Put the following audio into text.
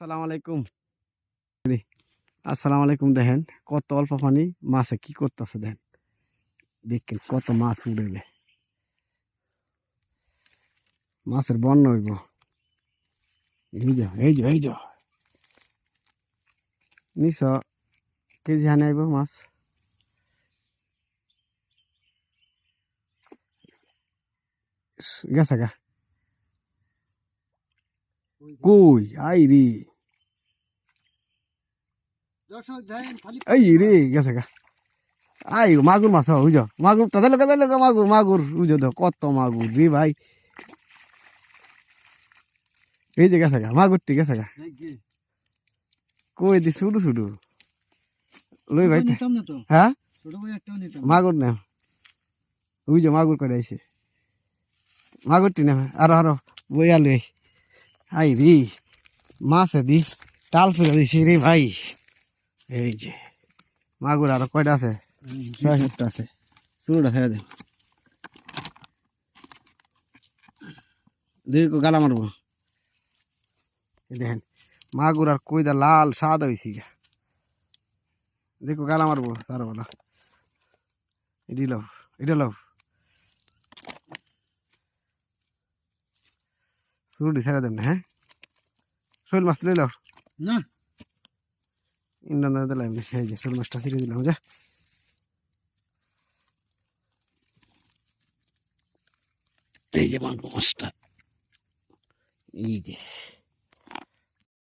আসসালামু আলাইকুম। আসসালামু আলাইকুম দেখেন, কত অল্প পানি মাছে কি করতেছে দেখেন। দেখেন কত মাছ উড়েলে মাছের বন্যা হইব। এই যে এই যে এই যে। নিস কেজি হানে আইব মাছ। গেছে গা। কই, আই রে। এই রে গেছে গা। আই মাগুর মাছ বুঝ মাগুর তাদের লোক তাদের মাগুর মাগুর বুঝো তো? কত মাগুর রে ভাই। এই যে গেছে গা মাগুরটি গেছে গা। কই দি শুধু শুধু। লই ভাই হ্যাঁ? মাগুর না। বুঝো মাগুর করে আইছে। মাগুরটি না আরও আরও বইয়া লই আই। রে মাছে দি টাল ফেলে দিছি রে ভাই। এই যে, মাগুর আরও কয়টা আছে? ছয় আছে। শুরুটা ছেড়ে দেন দীর্ঘ গালা মারবো। দেখেন, মাগুর আর কইদা লাল সাদা হয়েছি দেখো গালা মারবো তার বলা এটি লও, এটা লও। শুরুটি ছেড়ে দেন হ্যাঁ? শোল মাছ লই লও। না। ইন্ডান দিলাম এই যে শোল মাছটা ছিঁড়ে দিলাম যা এই যে মাংস মাছটা এই যে।